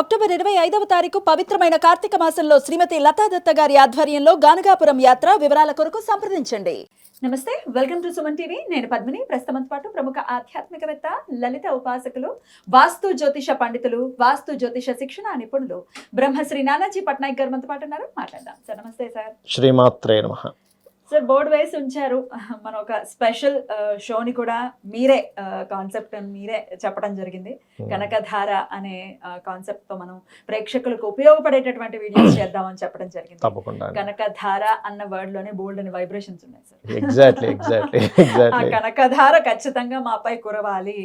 October ఇరవై ఐదవ తారీఖు పవిత్రమైన కార్తీక మాసంలో శ్రీమతి లతాదత్త గారి ఆధ్వర్యంలో గానగాపురం యాత్ర వివరాల కొరకు సంప్రదించండి. నమస్తే వెల్కమ్ టు సుమన్ టీవీ. నేను పద్మిని. ప్రస్తుతం పాటు ప్రముఖ ఆధ్యాత్మికవేత్త లలిత ఉపాసకులు వాస్తు జ్యోతిష పండితులు వాస్తు జ్యోతిష శిక్షణ నిపుణులు బ్రహ్మశ్రీ నానాజీ పట్నాయక్ గారు మనతో పాటు ఉన్నారు. మాట్లాడదాం. సార్ నమస్తే సార్. శ్రీమాత్రే నమ. సార్ బోర్డు వేసి ఉంచారు మన ఒక స్పెషల్ షోని కూడా మీరే కాన్సెప్ట్ మీరే చెప్పడం జరిగింది కనకధార అనే కాన్సెప్ట్తో మనం ప్రేక్షకులకు ఉపయోగపడేటటువంటి వీడియోస్ చేద్దామని చెప్పడం జరిగింది. తప్పకుండా కనకధార అన్న వర్డ్లోనే బోల్డ్ అని వైబ్రేషన్స్ ఉన్నాయి సార్. ఎగ్జాక్ట్లీ ఎగ్జాక్ట్లీ కనకధార ఖచ్చితంగా మాపై కురవాలి.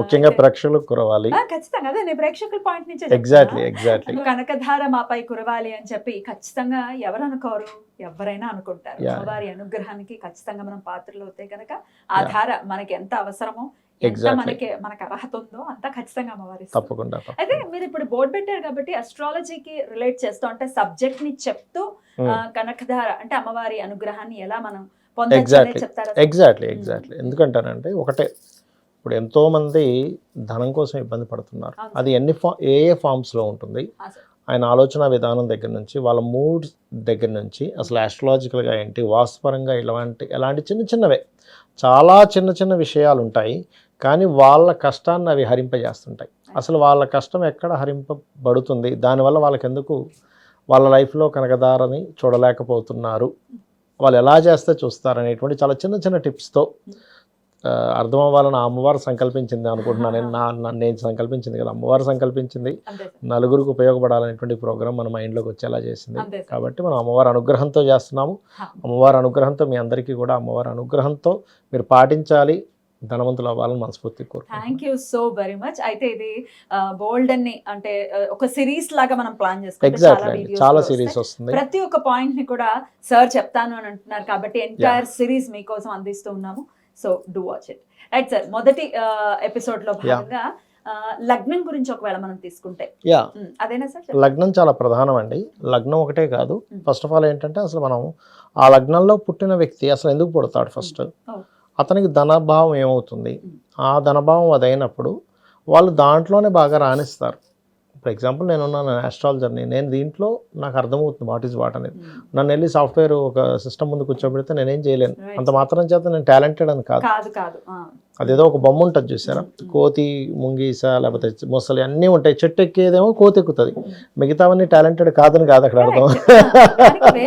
ముఖ్యంగా ప్రేక్షకులకు కురవాలి. ఖచ్చితంగా. అదే నేను ప్రేక్షకుల పాయింట్ నుంచి ఎగ్జాక్ట్లీ ఎగ్జాక్ట్లీ కనకధార మాపై కురవాలి అని చెప్పి ఖచ్చితంగా ఎవరు అనుకోరు? ఎవరైనా అనుకుంటారు. Yeah. అమ్మవారి అనుగ్రహానికి ఖచ్చితంగా మనం పాత్రలు అవుతాయి కనుక ఆ. ధార మనకి ఎంత అవసరమో. మనకి మనకు అర్హత ఉందో అంత ఖచ్చితంగా అమ్మవారి. తప్పకుండా తప్ప- అయితే మీరు ఇప్పుడు బోర్డు పెట్టారు కాబట్టి అస్ట్రాలజీకి రిలేట్ చేస్తూ అంటే సబ్జెక్ట్ని చెప్తూ Hmm. కనకధార అంటే అమ్మవారి అనుగ్రహాన్ని ఎలా మనం. చెప్తారా ఎగ్జాక్ట్లీ ఎగ్జాక్ట్లీ ఎందుకంటానంటే ఒకటే ఇప్పుడు ఎంతో మంది ధనం కోసం ఇబ్బంది పడుతున్నారు. అది ఎన్ని ఫా ఏ ఏ ఫామ్స్లో ఉంటుంది. ఆయన ఆలోచన విధానం దగ్గర నుంచి వాళ్ళ మూడ్ దగ్గర నుంచి అసలు యాస్ట్రలాజికల్గా ఏంటి వాస్తుపరంగా ఇలాంటి ఎలాంటి చిన్న చిన్నవే. చాలా చిన్న చిన్న విషయాలు ఉంటాయి కానీ వాళ్ళ కష్టాన్ని అవి హరింపజేస్తుంటాయి. అసలు వాళ్ళ కష్టం ఎక్కడ హరింపబడుతుంది దానివల్ల వాళ్ళకి ఎందుకు వాళ్ళ లైఫ్లో కనకదారని చూడలేకపోతున్నారు వాళ్ళు ఎలా చేస్తే చూస్తారు అనేటువంటి చాలా చిన్న చిన్న టిప్స్తో అర్థం అవ్వాలని అమ్మవారు సంకల్పించింది అనుకుంటున్నాను. నేను నా నేను సంకల్పించింది కదా అమ్మవారు సంకల్పించింది. నలుగురికి ఉపయోగపడాలనేటువంటి ప్రోగ్రామ్ మన మైండ్లోకి వచ్చేలా చేసింది. కాబట్టి మనం అమ్మవారి అనుగ్రహంతో చేస్తున్నాము. అమ్మవారి అనుగ్రహంతో మీ అందరికీ కూడా అమ్మవారి అనుగ్రహంతో మీరు పాటించాలి. ధనవంతులు అవ్వాలని మనస్ఫూర్తి thank you so very much అయితే ఇది బోల్డ్ అని అంటే ఒక సిరీస్ లాగా మనం ప్లాన్ videos చాలా సిరీస్. వస్తుంది. ప్రతి ఒక్క పాయింట్ని కూడా సార్ చెప్తాను అని అంటున్నారు. కాబట్టి ఎంటైర్ సిరీస్ మీకోసం అందిస్తూ ఉన్నాము. So do watch it right sir మొదటి ఎపిసోడ్లో భాగంగా లగ్నం గురించి ఒకవేళ మనం తీసుకుంటే. అదేనా సార్ లగ్నం చాలా ప్రధానం అండి లగ్నం ఒకటే కాదు. ఫస్ట్ ఆఫ్ ఆల్ ఏంటంటే అసలు మనం ఆ లగ్నంలో పుట్టిన వ్యక్తి అసలు ఎందుకు పుడతాడు ఫస్ట్. అతనికి ధనభావం ఏమవుతుంది. ఆ ధనభావం అదైనప్పుడు వాళ్ళు దాంట్లోనే బాగా రాణిస్తారు. ఫర్ ఎగ్జాంపుల్ నేను ఉన్నాను ఆస్ట్రాలజర్ని నేను దీంట్లో నాకు అర్థమవుతుంది వాట్ ఈజ్ వాట్ అనేది. నన్ను వెళ్ళి సాఫ్ట్వేర్ ఒక సిస్టమ్ ముందు కూర్చోబెడితే నేనేం చేయలేను. అంత మాత్రం చేత నేను టాలెంటెడ్ అని కాదు. అదేదో ఒక బొమ్మ ఉంటుంది చూసారా? కోతి ముంగీస లేకపోతే మొసలి అన్నీ ఉంటాయి. చెట్టు ఎక్కేదేమో కోతి ఎక్కుతుంది. మిగతావన్నీ టాలెంటెడ్ కాదని కాదు అక్కడ అర్థం.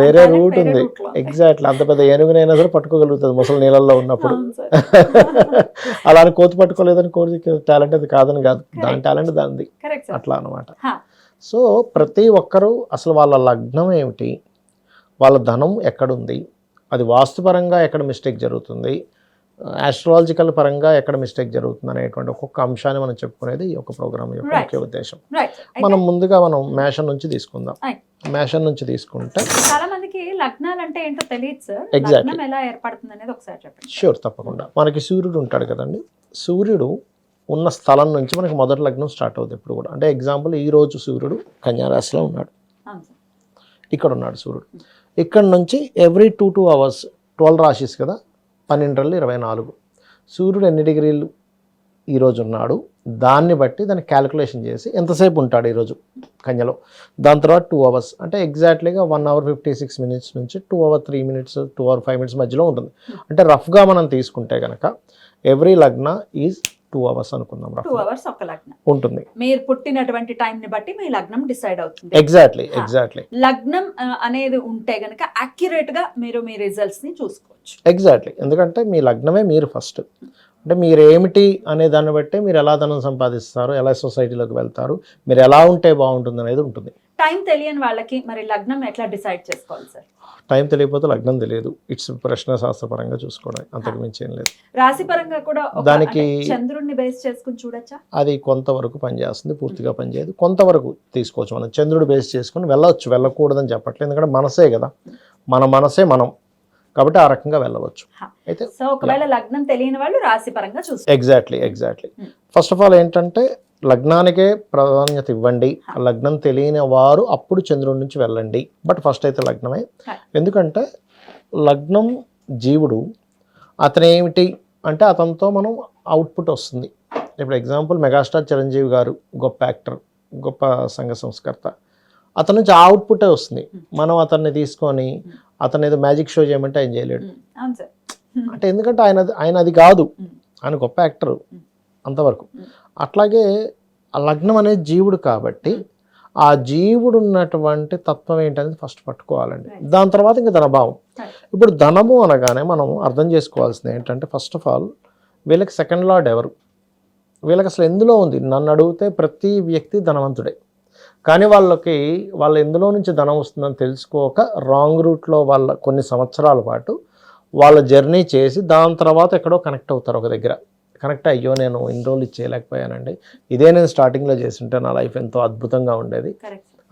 వేరే రూట్ ఉంది. ఎగ్జాక్ట్లీ అంత పెద్ద ఏనుగునైనా సరే పట్టుకోగలుగుతుంది ముసలి నీళ్ళల్లో ఉన్నప్పుడు. సార్. అలానే కోతి పట్టుకోలేదని కోతి టాలెంట్ అది కాదని కాదు. దాని టాలెంట్ దానిది. అట్లా అనమాట. సో ప్రతి ఒక్కరూ అసలు వాళ్ళ లగ్నం ఏమిటి? వాళ్ళ ధనం ఎక్కడుంది? అది వాస్తుపరంగా ఎక్కడ మిస్టేక్ జరుగుతుంది? ఆస్ట్రాలజికల్ పరంగా ఎక్కడ మిస్టేక్ జరుగుతుంది అనేటువంటి ఒక్కొక్క అంశాన్ని మనం చెప్పుకునేది ఈ యొక్క ప్రోగ్రామ్ యొక్క. ముఖ్య ఉద్దేశం. మనం ముందుగా మనం మేషన్ నుంచి తీసుకుందాం. మేషన్ నుంచి తీసుకుంటే చాలా మందికి లగ్నాలు అంటే ఏంటో తెలియదు సార్. లగ్నం ఎలా ఏర్పడుతుంది అనేది ఒకసారి చెప్పండి. షూర్ తప్పకుండా. మనకి సూర్యుడు ఉంటాడు కదండి. సూర్యుడు ఉన్న స్థలం నుంచి మనకి మొదటి లగ్నం స్టార్ట్ అవుతుంది ఇప్పుడు కూడా. అంటే ఎగ్జాంపుల్ ఈ రోజు సూర్యుడు కన్యారాశిలో ఉన్నాడు. ఇక్కడ ఉన్నాడు సూర్యుడు. ఇక్కడ నుంచి every two two hours twelve రాశిస్ కదా పన్నెండు ఇరవై నాలుగు. సూర్యుడు ఎన్ని డిగ్రీలు ఈరోజు ఉన్నాడు? దాన్ని బట్టి దాన్ని క్యాలిక్యులేషన్ చేసి ఎంతసేపు ఉంటాడు ఈరోజు కన్యలో? దాని తర్వాత టూ అవర్స్ అంటే ఎగ్జాక్ట్లీగా one hour fifty six minutes నుంచి two hour three minutes two hour five minutes మధ్యలో ఉంటుంది. అంటే రఫ్గా మనం తీసుకుంటే కనుక ఎవ్రీ లగ్న ఈజ్ టూ అవర్స్ అనుకుందాం టూ అవర్స్ ఒక లగ్నం. ఉంటుంది. మీరు పుట్టినటువంటి టైం ని బట్టి మీ లగ్నం డిసైడ్ అవుతుంది. ఎగ్జాక్ట్లీ ఎగ్జాక్ట్లీ లగ్నం అనేది ఉంటే గనక అక్యురేట్గా మీరు మీ రిజల్ట్స్ని చూసుకోవచ్చు ఎగ్జాక్ట్లీ ఎందుకంటే మీ లగ్నమే మీరు ఫస్ట్ అంటే మీరు ఏమిటి అనే దాన్ని బట్టే మీరు ఎలా ధనం సంపాదిస్తారు ఎలా సొసైటీలోకి వెళ్తారు మీరు ఎలా ఉంటే బాగుంటుంది అనేది ఉంటుంది. టైం తెలియని వాళ్ళకి మరి లగ్నం ఎట్లా డిసైడ్ చేసుకోవాలి సార్ టైం తెలియకపోతే లగ్నం తెలియదు. ఇట్స్ ప్రశ్న శాస్త్రపరంగా చూసుకోవడం అంతకు మించి ఏం లేదు. రాశి పరంగా కూడా దానికి- చంద్రుడిని బేస్ చేసుకుని చూడొచ్చా? అది కొంతవరకు పనిచేస్తుంది పూర్తిగా పనిచేయదు కొంతవరకు తీసుకోవచ్చు మనం. చంద్రుడు బేస్ చేసుకొని వెళ్ళవచ్చు వెళ్ళకూడదని చెప్పట్లేదు. ఎందుకంటే మనసే కదా. మన మనసే మనం. కాబట్టి ఆ రకంగా వెళ్ళవచ్చు. అయితే సో ఒకవేళ లగ్నం తెలియని వాళ్ళు రాశి పరంగా చూస్తారు exactly exactly Hmm. First of all ఏంటంటే లగ్నానికే ప్రాధాన్యత ఇవ్వండి. లగ్నం తెలియని వారు అప్పుడు చంద్రుడి నుంచి వెళ్ళండి. బట్ ఫస్ట్ అయితే లగ్నమే. ఎందుకంటే లగ్నం జీవుడు అతను ఏమిటి అంటే అతనితో మనం అవుట్పుట్ వస్తుంది. ఇప్పుడు ఎగ్జాంపుల్ మెగాస్టార్ చిరంజీవి గారు గొప్ప యాక్టర్ గొప్ప సంఘ సంస్కర్త. అతని నుంచి అవుట్పుటే వస్తుంది. మనం అతన్ని తీసుకొని అతను ఏదో మ్యాజిక్ షో చేయమంటే ఆయన చేయలేడు. అంటే ఎందుకంటే ఆయన ఆయన అది కాదు. ఆయన గొప్ప యాక్టర్ అంతవరకు. అట్లాగే ఆ లగ్నం అనేది జీవుడు కాబట్టి ఆ జీవుడు ఉన్నటువంటి తత్వం ఏంటనేది ఫస్ట్ పట్టుకోవాలండి. దాని తర్వాత ఇంకా ధన భావం Right. ఇప్పుడు ధనము అనగానే మనం అర్థం చేసుకోవాల్సింది ఏంటంటే ఫస్ట్ ఆఫ్ ఆల్ వీళ్ళకి సెకండ్ లార్డ్ ఎవరు? వీళ్ళకి అసలు ఎందులో ఉంది? నన్ను అడిగితే ప్రతి వ్యక్తి ధనవంతుడే. కానీ వాళ్ళకి వాళ్ళ ఎందులో నుంచి ధనం వస్తుందని తెలుసుకోక రాంగ్ రూట్లో వాళ్ళ కొన్ని సంవత్సరాల పాటు వాళ్ళ జర్నీ చేసి దాని తర్వాత ఎక్కడో కనెక్ట్ అవుతారు ఒక దగ్గర. కనెక్ట్ అయ్యో నేను ఇన్ని రోజులు చేయలేకపోయానండి. ఇదే నేను స్టార్టింగ్లో చేస్తుంటే నా లైఫ్ ఎంతో అద్భుతంగా ఉండేది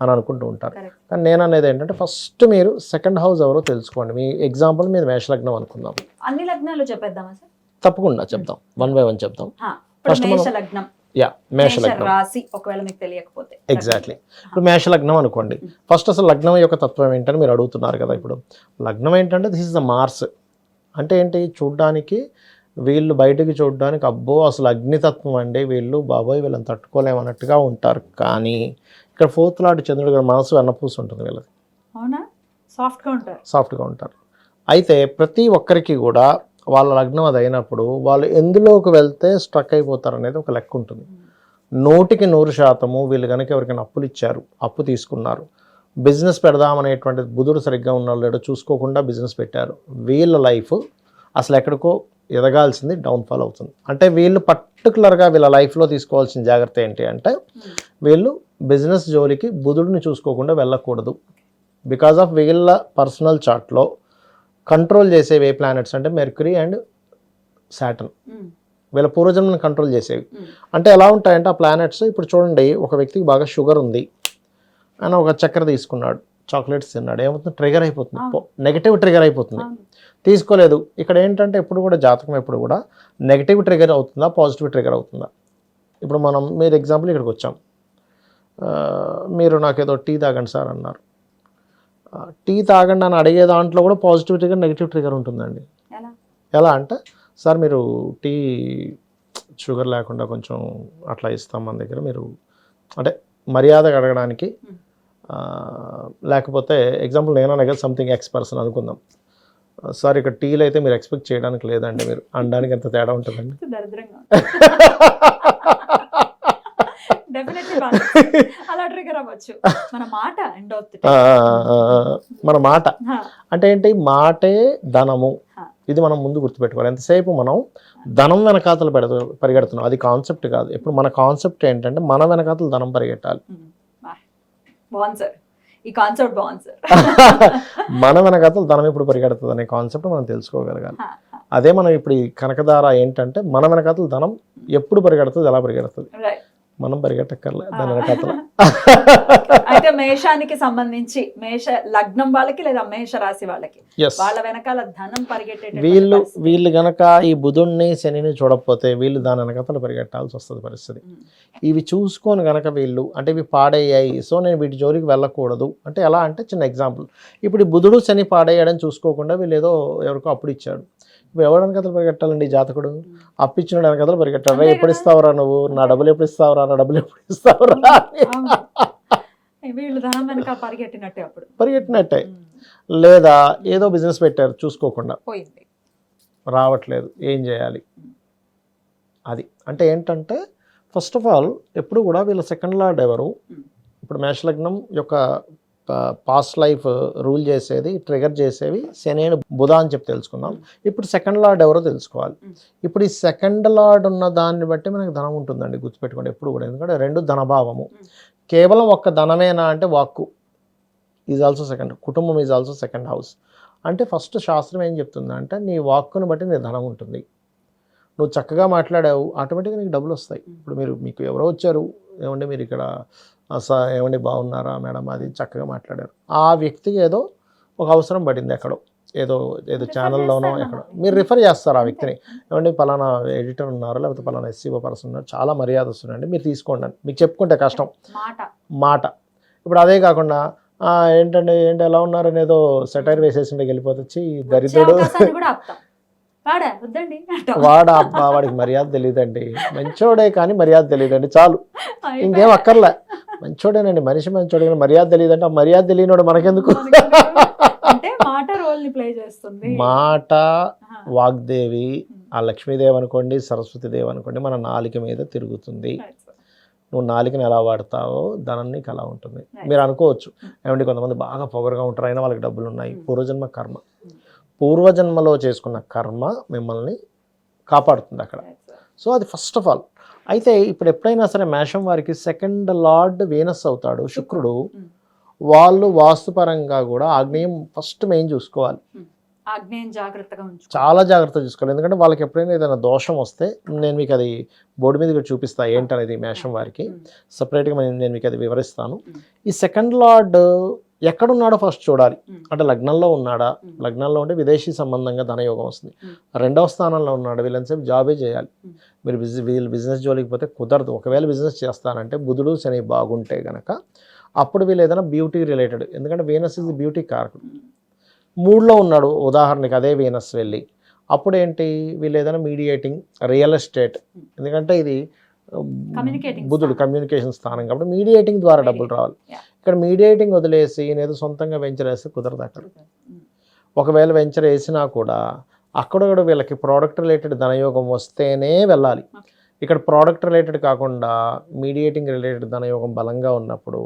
అని అనుకుంటూ ఉంటారు. కానీ నేను అనేది ఏంటంటే ఫస్ట్ మీరు సెకండ్ హౌస్ ఎవరో తెలుసుకోండి. మీ ఎగ్జాంపుల్ మీద మేషలగ్నం అనుకుందాం. అన్ని లగ్నాలు చెప్పేద్దాం సార్? తప్పకుండా చెప్తాం. వన్ బై వన్ చెప్తాం. మేష లగ్నం యా మేష మేషలగ్నం రాశి ఒకవేళ మీకు తెలియకపోతే. ఎగ్జాక్ట్లీ ఇప్పుడు మేషలగ్నం అనుకోండి. ఫస్ట్ అసలు లగ్నం యొక్క తత్వం ఏంటని మీరు అడుగుతున్నారు కదా ఇప్పుడు. లగ్నం ఏంటంటే దిస్ ఇస్ ద మార్స్ అంటే ఏంటి? చూడ్డానికి వీళ్ళు బయటికి చూడడానికి అబ్బో అసలు అగ్నితత్వం అండి. వీళ్ళు బాబోయ్ వీళ్ళని తట్టుకోలేమన్నట్టుగా ఉంటారు. కానీ ఇక్కడ ఫోర్త్ లార్డ్ చంద్రుడు గారి మనసు వెన్నపూసి ఉంటుంది వీళ్ళకి అవునా? సాఫ్ట్గా ఉంటారు. సాఫ్ట్గా ఉంటారు. అయితే ప్రతి ఒక్కరికి కూడా వాళ్ళ లగ్నం అది అయినప్పుడు వాళ్ళు ఎందులోకి వెళ్తే స్ట్రక్ అయిపోతారు అనేది ఒక లెక్క ఉంటుంది. నూటికి నూరు శాతము వీళ్ళు కనుక ఎవరికైనా అప్పులు ఇచ్చారు అప్పు తీసుకున్నారు. బిజినెస్ పెడదామనేటువంటి బుధుడు సరిగ్గా ఉన్నాడు లేడో చూసుకోకుండా బిజినెస్ పెట్టారు. వీళ్ళ లైఫ్ అసలు ఎక్కడికో ఎదగాల్సింది డౌన్ఫాల్ అవుతుంది. అంటే వీళ్ళు పర్టికులర్గా వీళ్ళ లైఫ్లో తీసుకోవాల్సిన జాగ్రత్త ఏంటి అంటే వీళ్ళు బిజినెస్ జోలికి బుధుడిని చూసుకోకుండా వెళ్ళకూడదు. బికాజ్ ఆఫ్ వీళ్ళ పర్సనల్ చార్ట్లో కంట్రోల్ చేసేవి ఏ ప్లానెట్స్ అంటే మెర్క్యూరీ అండ్ సాటర్న్ ఉమ్, వీళ్ళ పూర్వజన్మని కంట్రోల్ చేసేవి. అంటే ఎలా ఉంటాయంటే ఆ ప్లానెట్స్ ఇప్పుడు చూడండి ఒక వ్యక్తికి బాగా షుగర్ ఉంది ఆయన ఒక చక్కెర తీసుకున్నాడు చాక్లెట్స్ తిన్నాడు ఏమవుతుంది? ట్రిగర్ అయిపోతుంది. నెగటివ్ ట్రిగర్ అయిపోతుంది. తీసుకోలేదు. ఇక్కడ ఏంటంటే ఎప్పుడు కూడా జాతకం ఎప్పుడు కూడా నెగటివ్ ట్రిగర్ అవుతుందా పాజిటివ్ ట్రిగర్ అవుతుందా? ఇప్పుడు మనం మీరు ఎగ్జాంపుల్ ఇక్కడికి వచ్చాం. మీరు నాకు ఏదో టీ తాగండి సార్ అన్నారు. టీ తాగండి అని అడిగే దాంట్లో కూడా పాజిటివ్ ట్రిగర్ నెగిటివ్ ట్రిగర్ ఉంటుందండి. ఎలా? అంటే సార్ మీరు టీ షుగర్ లేకుండా కొంచెం అట్లా ఇస్తాం మన దగ్గర మీరు అంటే మర్యాదగా అడగడానికి లేకపోతే ఎగ్జాంపుల్ నేను అనగా సంథింగ్ ఎక్స్ పర్సన్ అనుకుందాం. సార్ ఇక్కడ టీలు అయితే మీరు ఎక్స్పెక్ట్ చేయడానికి లేదండి మీరు అనడానికి ఎంత తేడా ఉంటుందండి? దరిద్రంగా డెఫినెట్లీ అలా ట్రిగర్ అవ్వచ్చు. మన మాట ఎండ్ ఆఫ్ మన అంటే ఏంటి? మాటే ధనము. ఇది మనం ముందు గుర్తుపెట్టుకోవాలి. ఎంతసేపు మనం ధనం వెనకాతలు పెడత పరిగెడుతున్నాం. అది కాన్సెప్ట్ కాదు. ఇప్పుడు మన కాన్సెప్ట్ ఏంటంటే మన వెనకాతలు ధనం పరిగెట్టాలి. బాగుంది సార్ ఈ కాన్సెప్ట్ బాగుంది సార్ మన వెనకాతలు ధనం ఎప్పుడు పరిగెడుతుంది అనే కాన్సెప్ట్ మనం తెలుసుకోగలగాలి. అదే మనం ఇప్పుడు ఈ కనకదార ఏంటంటే మన వెనకాతలు ధనం ఎప్పుడు పరిగెడుతుంది ఎలా పరిగెడుతుంది? మనం పరిగెట్టక్కర్లే దాని వెనకాతల. అయితే మేషానికి సంబంధించి మేష లగ్నం వాళ్ళకి లేదా మేష రాశి వాళ్ళకి? వాళ్ళ వెనకాల ధనం పరిగెట్టే వీళ్ళు వీళ్ళు గనక ఈ బుధుడిని శనిని చూడకపోతే వీళ్ళు దాని వెనకాతలు పరిగెట్టాల్సి వస్తుంది పరిస్థితి. ఇవి చూసుకొని గనక వీళ్ళు అంటే ఇవి పాడయ్యాయి సో నేను వీటి జోలికి వెళ్ళకూడదు. అంటే ఎలా అంటే చిన్న ఎగ్జాంపుల్ ఇప్పుడు ఈ బుధుడు శని పాడయ్యాడని చూసుకోకుండా వీళ్ళు ఏదో ఎవరికో అప్పుడు ఇచ్చాడు ఇప్పుడు ఎవరి వెనకాతలు పరిగెట్టాలండి ఈ జాతకుడు? అప్పిచ్చిన వెనకాతలు పరిగెట్టాడు రా అంతే ఎప్పుడు. ఇస్తావురా నువ్వు? నా డబ్బులు ఎప్పుడు ఇస్తావురా నా డబ్బులు ఎప్పుడు ఇస్తావురా పరిగెట్టినట్టే అప్పుడు. పరిగెట్టినట్టే. లేదా ఏదో బిజినెస్ పెట్టారు చూసుకోకుండా. రావట్లేదు. ఏం చేయాలి? అది. అంటే ఏంటంటే ఫస్ట్ ఆఫ్ ఆల్ ఎప్పుడు కూడా వీళ్ళ సెకండ్ లార్డ్ ఎవరు. ఇప్పుడు మేషలగ్నం యొక్క పాస్ట్ లైఫ్ రూల్ చేసేది ట్రిగర్ చేసేవి శని అని బుధ అని చెప్పి తెలుసుకుందాం ఇప్పుడు సెకండ్ లార్డ్ ఎవరో తెలుసుకోవాలి. ఇప్పుడు ఈ సెకండ్ లార్డ్ ఉన్న దాన్ని బట్టి మనకి ధనం ఉంటుందండి గుర్తుపెట్టుకోండి ఎప్పుడు కూడా. ఎందుకంటే రెండు ధనభావము. కేవలం ఒక్క ధనమేనా అంటే వాక్కు. ఈజ్ ఆల్సో సెకండ్ కుటుంబం ఈజ్ ఆల్సో సెకండ్ హౌస్ అంటే ఫస్ట్ శాస్త్రం ఏం చెప్తుంది అంటే నీ వాక్కును బట్టి నీ ధనం ఉంటుంది. నువ్వు చక్కగా మాట్లాడావు ఆటోమేటిక్గా నీకు డబ్బులు వస్తాయి. ఇప్పుడు మీరు మీకు ఎవరో వచ్చారు ఏమండి మీరు ఇక్కడ ఆ, స- ఏమండి బాగున్నారా మేడం? అది చక్కగా మాట్లాడారు. ఆ వ్యక్తికి ఏదో ఒక అవసరం పడింది ఎక్కడో. ఏదో ఏదో ఛానల్లోనో ఎక్కడో. మీరు రిఫర్ చేస్తారు ఆ వ్యక్తిని? ఏమండి పలానా ఎడిటర్ ఉన్నారు? లేకపోతే పలానా ఎస్సీఓ పర్సన్ ఉన్నారు? చాలా మర్యాద వస్తుందండి మీరు తీసుకోండి అని. మీకు చెప్పుకుంటే కష్టం. మాట. ఇప్పుడు అదే కాకుండా "ఆ, ఏంటండి ఏంటి ఎలా ఉన్నారని ఏదో సెటైర్ వేసేసిండే వెళ్ళిపోతే "ఛీ, వచ్చే దరిద్రుడు. వాడా? వాడికి మర్యాద తెలియదండి మంచోడే కానీ మర్యాద తెలియదండి చాలు. ఇంకేం అక్కర్లే. మంచోడేనండి మనిషి మంచోడే మర్యాద తెలియదంటే ఆ మర్యాద తెలియనోడు మనకెందుకు అంటే మాట రోల్ని ప్లే చేస్తుంది మాట. వాగ్దేవి ఆ లక్ష్మీదేవి అనుకోండి సరస్వతీదేవి అనుకోండి మన నాలిక మీద తిరుగుతుంది. నువ్వు నాలికని ఎలా వాడతావో ధనం నీకు అలా ఉంటుంది. మీరు అనుకోవచ్చు ఏమంటే కొంతమంది బాగా పొగరుగా ఉంటారు అయినా వాళ్ళకి డబ్బులు ఉన్నాయి Hmm. పూర్వజన్మ కర్మ Hmm. పూర్వజన్మలో చేసుకున్న కర్మ మిమ్మల్ని కాపాడుతుంది అక్కడ. సో అది ఫస్ట్ ఆఫ్ ఆల్ అయితే ఇప్పుడు ఎప్పుడైనా సరే మేషం వారికి సెకండ్ లార్డ్ వీనస్ అవుతాడు శుక్రుడు. వాళ్ళు వాస్తుపరంగా కూడా ఆగ్నేయం ఫస్ట్ మెయిన్ చూసుకోవాలి. ఆగ్నేయం జాగ్రత్తగా చాలా జాగ్రత్తగా చూసుకోవాలి. ఎందుకంటే వాళ్ళకి ఎప్పుడైనా ఏదైనా దోషం వస్తే నేను మీకు అది బోర్డు మీద కూడా చూపిస్తా ఏంటనేది మేషం వారికి. సపరేట్గా నేను మీకు అది వివరిస్తాను. ఈ సెకండ్ లార్డ్ ఎక్కడున్నాడో ఫస్ట్ చూడాలి. అంటే లగ్నంలో ఉన్నాడా. లగ్నంలో ఉంటే విదేశీ సంబంధంగా ధనయోగం వస్తుంది. రెండవ స్థానంలో ఉన్నాడు వీళ్ళని జాబే చేయాలి. మీరు బిజీ వీళ్ళు బిజినెస్ జోలికి పోతే కుదరదు. ఒకవేళ బిజినెస్ చేస్తానంటే బుధుడు శని బాగుంటే గనక అప్పుడు వీళ్ళు ఏదైనా బ్యూటీ రిలేటెడ్. ఎందుకంటే వీనస్ ఇస్ బ్యూటీ కారకుడు. మూడులో ఉన్నాడు. ఉదాహరణకి అదే వీనస్ వెళ్ళి. అప్పుడు ఏంటి వీళ్ళు ఏదైనా మీడియేటింగ్ రియల్ ఎస్టేట్. ఎందుకంటే ఇది బుధుడు. కమ్యూనికేషన్ స్థానం కాబట్టి మీడియేటింగ్ ద్వారా డబ్బులు రావాలి. ఇక్కడ మీడియేటింగ్ వదిలేసి నేను సొంతంగా వెంచర్ వేస్తే కుదరదు. అక్కడ ఒకవేళ వెంచర్ వేసినా కూడా అక్కడ కూడా వీళ్ళకి ప్రోడక్ట్ రిలేటెడ్ ధనయోగం వస్తేనే వెళ్ళాలి. ఇక్కడ ప్రోడక్ట్ రిలేటెడ్ కాకుండా మీడియేటింగ్ రిలేటెడ్ ధనయోగం బలంగా ఉన్నప్పుడు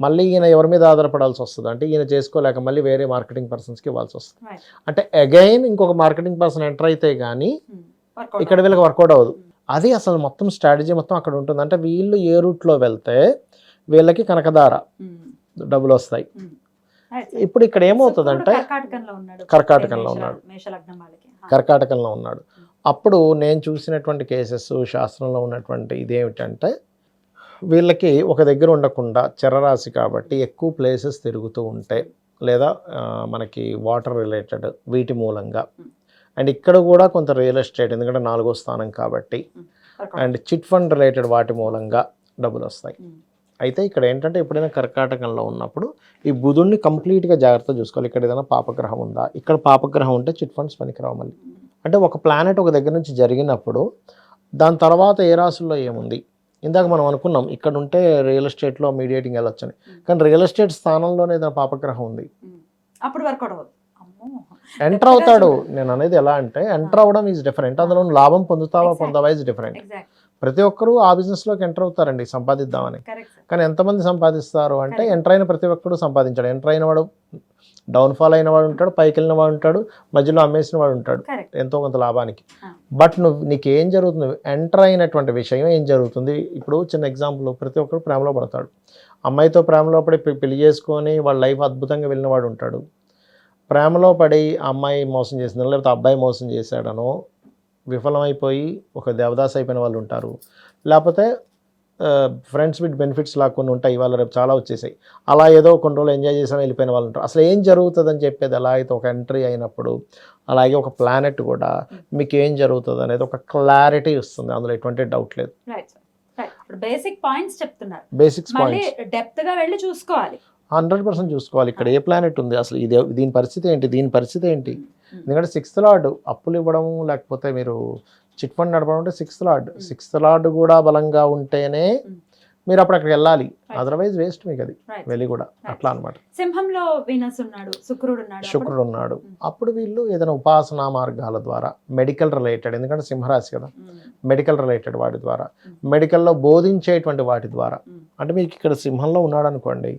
మళ్ళీ ఈయన ఎవరి మీద ఆధారపడాల్సి వస్తుంది? అంటే ఈయన చేసుకోలేక మళ్ళీ వేరే మార్కెటింగ్ పర్సన్స్కి ఇవ్వాల్సి వస్తుంది. అంటే అగైన్ ఇంకొక మార్కెటింగ్ పర్సన్ ఎంటర్ అయితే కానీ ఇక్కడ వీళ్ళకి వర్కౌట్ అవ్వదు. అది అసలు మొత్తం స్ట్రాటజీ మొత్తం అక్కడ ఉంటుంది. అంటే వీళ్ళు ఏ రూట్లో వెళ్తే వీళ్ళకి కనకదార డబ్బులు వస్తాయి. ఇప్పుడు ఇక్కడ ఏమవుతుందంటే కర్కాటకంలో ఉన్నాడు. కర్కాటకంలో ఉన్నాడు. అప్పుడు నేను చూసినటువంటి కేసెస్ శాస్త్రంలో ఉన్నటువంటి ఇదేమిటంటే వీళ్ళకి ఒక దగ్గర ఉండకుండా చరరాశి కాబట్టి ఎక్కువ ప్లేసెస్ తిరుగుతూ ఉంటాయి లేదా మనకి వాటర్ రిలేటెడ్ వీటి మూలంగా అండ్ ఇక్కడ కూడా కొంత రియల్ ఎస్టేట్ ఎందుకంటే నాలుగో స్థానం కాబట్టి. అండ్ చిట్ ఫండ్ రిలేటెడ్ వాటి మూలంగా డబ్బులు వస్తాయి. అయితే ఇక్కడ ఏంటంటే ఎప్పుడైనా కర్కాటకంలో ఉన్నప్పుడు ఈ బుధుడిని కంప్లీట్గా జాగ్రత్త చూసుకోవాలి. ఇక్కడ ఏదైనా పాపగ్రహం ఉందా? ఇక్కడ పాపగ్రహం ఉంటే చిట్ ఫండ్స్ పనికిరావు మళ్ళీ. అంటే ఒక ప్లానెట్ ఒక దగ్గర నుంచి జరిగినప్పుడు దాని తర్వాత ఏ రాశుల్లో ఏముంది? ఇందాక మనం అనుకున్నాం ఇక్కడ ఉంటే రియల్ ఎస్టేట్లో మీడియేటింగ్ వెళ్ళొచ్చని. కానీ రియల్ ఎస్టేట్ స్థానంలోనే ఏదైనా పాపగ్రహం ఉంది. అప్పుడు వర్కౌట్ అవ్వదు. ఎంటర్ అవుతాడు. నేను అనేది ఎలా అంటే ఎంటర్ అవ్వడం ఈజ్ డిఫరెంట్ అందులో లాభం పొందుతావా. పొందవా ఇస్ డిఫరెంట్ ప్రతి ఒక్కరూ ఆ బిజినెస్లోకి ఎంటర్ అవుతారండి సంపాదిద్దామని. కానీ ఎంతమంది సంపాదిస్తారు అంటే. ఎంటర్ అయిన ప్రతి ఒక్కడు సంపాదించాడు. ఎంటర్ అయిన వాడు డౌన్ఫాల్ అయిన వాడు ఉంటాడు పైకి వెళ్ళిన వాడు ఉంటాడు మధ్యలో అమ్మేసిన వాడు ఉంటాడు ఎంతో కొంత లాభానికి. బట్ నువ్వు నీకు ఏం జరుగుతుంది? ఎంటర్ అయినటువంటి విషయం ఏం జరుగుతుంది? ఇప్పుడు చిన్న ఎగ్జాంపుల్ ప్రతి ఒక్కరు ప్రేమలో పడతాడు. అమ్మాయితో ప్రేమలో పడి పెళ్ళి చేసుకొని వాళ్ళ లైఫ్ అద్భుతంగా వెళ్ళిన వాడు ఉంటాడు. ప్రేమలో పడి అమ్మాయి మోసం చేసింది లేకపోతే అబ్బాయి మోసం చేశాడనో విఫలమైపోయి ఒక దేవదాస్ అయిపోయిన వాళ్ళు ఉంటారు. లేకపోతే ఫ్రెండ్స్ విత్ బెనిఫిట్స్ లా కొన్ని ఉంటాయి ఇవాళ రేపు చాలా వచ్చేసాయి. అలా ఏదో కొన్ని రోజులు ఎంజాయ్ చేసాం వెళ్ళిపోయిన వాళ్ళు ఉంటారు. అసలు ఏం జరుగుతుందని చెప్పేది ఎలా అయితే ఒక ఎంట్రీ అయినప్పుడు అలాగే ఒక ప్లానెట్ కూడా మీకు ఏం జరుగుతుంది అనేది ఒక క్లారిటీ ఇస్తుంది అందులో ఎటువంటి డౌట్ లేదు. బేసిక్ పాయింట్స్ చెప్తున్నారు. బేసిక్స్ పాయింట్స్ డెప్త్గా వెళ్ళి చూసుకోవాలి. హండ్రెడ్ పర్సెంట్ చూసుకోవాలి. ఇక్కడ ఏ ప్లానెట్ ఉంది? అసలు ఇది దీని పరిస్థితి ఏంటి? దీని పరిస్థితి ఏంటి. ఎందుకంటే సిక్స్త్ లార్డ్ అప్పులు ఇవ్వడం లేకపోతే మీరు చిట్ ఫండ్ నడపడం అంటే సిక్స్త్ లార్డ్ సిక్స్త్ లార్డ్ కూడా బలంగా ఉంటేనే. మీరు అప్పుడు అక్కడికి వెళ్ళాలి. అదర్వైజ్ వేస్ట్ మీకు అది. వెళ్ళి కూడా అట్లా అనమాట సింహంలో వీనస్ ఉన్నాడు శుక్రుడు ఉన్నాడు శుక్రుడు ఉన్నాడు. అప్పుడు వీళ్ళు ఏదైనా ఉపాసనా మార్గాల ద్వారా మెడికల్ రిలేటెడ్ ఎందుకంటే సింహరాశి కదా. మెడికల్ రిలేటెడ్ వాటి ద్వారా. మెడికల్లో బోధించేటువంటి వాటి ద్వారా. అంటే మీకు ఇక్కడ సింహంలో ఉన్నాడు అనుకోండి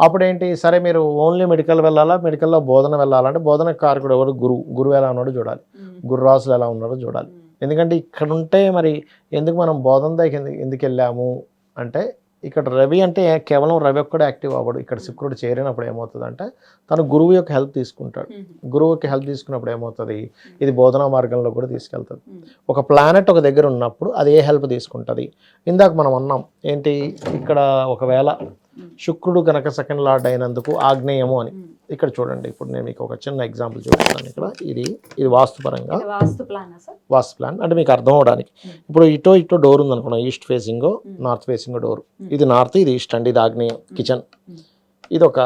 అప్పుడు ఏంటి సరే మీరు ఓన్లీ మెడికల్ వెళ్ళాలా? మెడికల్లో బోధన వెళ్ళాలంటే బోధన కారకుడు ఎవరు? గురువు గురువు ఎలా ఉన్నాడో చూడాలి. ఉమ్, గురు రాసులు ఎలా ఉన్నారో చూడాలి. ఎందుకంటే ఇక్కడ ఉంటే మరి ఎందుకు మనం బోధన దగ్గర ఎందుకు- వెళ్ళాము? అంటే ఇక్కడ రవి అంటే కేవలం రవి ఒక్కడే యాక్టివ్ అవ్వడు. ఇక్కడ శుక్రుడు చేరినప్పుడు ఏమవుతుందంటే తను గురువు యొక్క హెల్ప్ తీసుకుంటాడు. గురువు యొక్క హెల్ప్ తీసుకున్నప్పుడు ఏమవుతుంది? ఇది బోధనా మార్గంలో కూడా తీసుకెళ్తుంది. ఒక ప్లానెట్ ఒక దగ్గర ఉన్నప్పుడు అది ఏ హెల్ప్ తీసుకుంటుంది? ఇందాక మనం అన్నాం ఏంటి? ఇక్కడ ఒకవేళ శుక్రుడు కనుక సెకండ్ లార్డ్ అయినందుకు ఆగ్నేయము అని. ఇక్కడ చూడండి ఇప్పుడు నేను మీకు ఒక చిన్న ఎగ్జాంపుల్ చూపిస్తాను ఇక్కడ. ఇది ఇది వాస్తుపరంగా. Vastu plan sir? Vastu plan అంటే మీకు అర్థం అవడానికి. ఇప్పుడు ఇటో ఇటో డోర్ ఉంది అనుకున్నాం east facing north facing door ఇది నార్త్ ఇది ఈస్ట్ అండి ఇది ఆగ్నేయం కిచెన్. ఇది ఒక